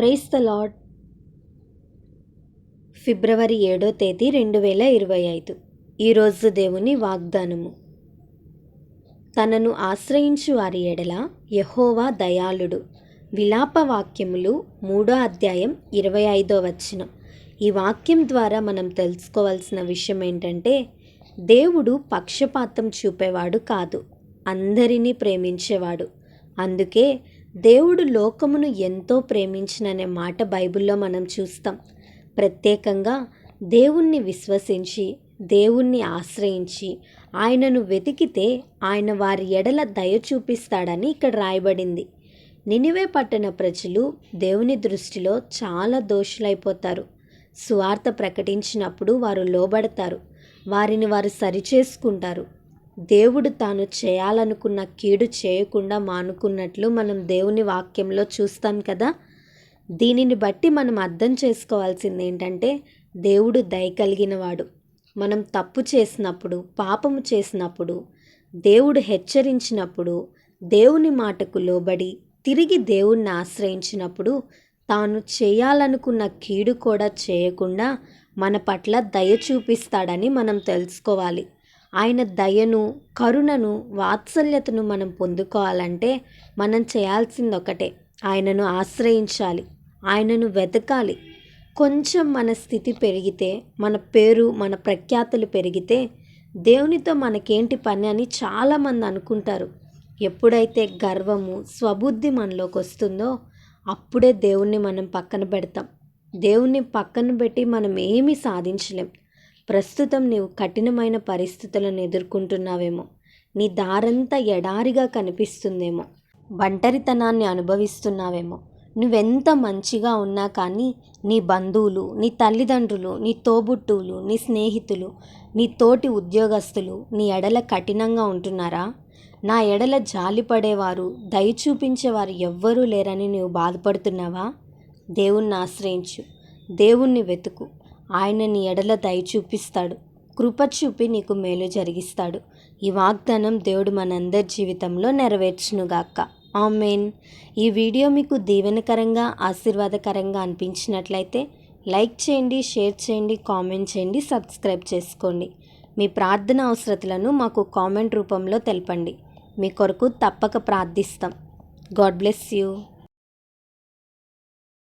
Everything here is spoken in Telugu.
ప్రైస్ ద లాడ్ ఫిబ్రవరి ఏడో తేదీ రెండు వేల ఇరవై ఐదు. ఈరోజు దేవుని వాగ్దానము. తనను ఆశ్రయించు వారి ఎడల యహోవా దయాళుడు. విలాప వాక్యములు మూడో అధ్యాయం ఇరవై ఐదో వచనం. ఈ వాక్యం ద్వారా మనం తెలుసుకోవాల్సిన విషయం ఏంటంటే దేవుడు పక్షపాతం చూపేవాడు కాదు అందరినీ ప్రేమించేవాడు. అందుకే దేవుడు లోకమును ఎంతో ప్రేమించిననే మాట బైబిల్లో మనం చూస్తాం. ప్రత్యేకంగా దేవుణ్ణి విశ్వసించి దేవుణ్ణి ఆశ్రయించి ఆయనను వెతికితే ఆయన వారి ఎడల దయ చూపిస్తాడని ఇక్కడ రాయబడింది. నినివే పట్టణ ప్రజలు దేవుని దృష్టిలో చాలా దోషులైపోతారు. సువార్త ప్రకటించినప్పుడు వారు లోబడతారు. వారిని వారు సరిచేసుకుంటారు. దేవుడు తాను చేయాలనుకున్న కీడు చేయకుండా మానుకున్నట్లు మనం దేవుని వాక్యంలో చూస్తాం కదా. దీనిని బట్టి మనం అర్థం చేసుకోవాల్సింది ఏంటంటే దేవుడు దయ కలిగినవాడు. మనం తప్పు చేసినప్పుడు పాపము చేసినప్పుడు దేవుడు హెచ్చరించినప్పుడు దేవుని మాటకు లోబడి తిరిగి దేవుణ్ణి ఆశ్రయించినప్పుడు తాను చేయాలనుకున్న కీడు కూడా చేయకుండా మన పట్ల దయ చూపిస్తాడని మనం తెలుసుకోవాలి. ఆయన దయను కరుణను వాత్సల్యతను మనం పొందుకోవాలంటే మనం చేయాల్సింది ఒకటే ఆయనను ఆశ్రయించాలి. ఆయనను వెతకాలి. కొంచెం మన స్థితి పెరిగితే మన పేరు మన ప్రఖ్యాతులు పెరిగితే దేవునితో మనకేంటి పని అని చాలామంది అనుకుంటారు. ఎప్పుడైతే గర్వము స్వబుద్ధి మనలోకి వస్తుందో అప్పుడే దేవుణ్ణి మనం పక్కన పెడతాం. దేవుణ్ణి పక్కన పెట్టి మనం ఏమీ సాధించలేం. ప్రస్తుతం నీవు కఠినమైన పరిస్థితులను ఎదుర్కొంటున్నావేమో. నీ దారంతా ఎడారిగా కనిపిస్తుందేమో. ఒంటరితనాన్ని అనుభవిస్తున్నావేమో. నువ్వెంత మంచిగా ఉన్నా కానీ నీ బంధువులు నీ తల్లిదండ్రులు నీ తోబుట్టువులు నీ స్నేహితులు నీ తోటి ఉద్యోగస్తులు నీ ఎడల కఠినంగా ఉంటున్నారా? నా ఎడల జాలి పడేవారు దయ చూపించేవారు ఎవ్వరూ లేరని నువ్వు బాధపడుతున్నావా? దేవుణ్ణి ఆశ్రయించు. దేవుణ్ణి వెతుకు. ఆయన నీ ఎడల దయ చూపిస్తాడు. కృప చూపి నీకు మేలు జరిగిస్తాడు. ఈ వాగ్దానం దేవుడు మనందరి జీవితంలో నెరవేర్చునుగాక. ఆమెన్. ఈ వీడియో మీకు దీవెనకరంగా ఆశీర్వాదకరంగా అనిపించినట్లయితే లైక్ చేయండి షేర్ చేయండి కామెంట్ చేయండి సబ్స్క్రైబ్ చేసుకోండి. మీ ప్రార్థన అవసరతలను మాకు కామెంట్ రూపంలో తెలపండి. మీ కొరకు తప్పక ప్రార్థిస్తాం. God bless you.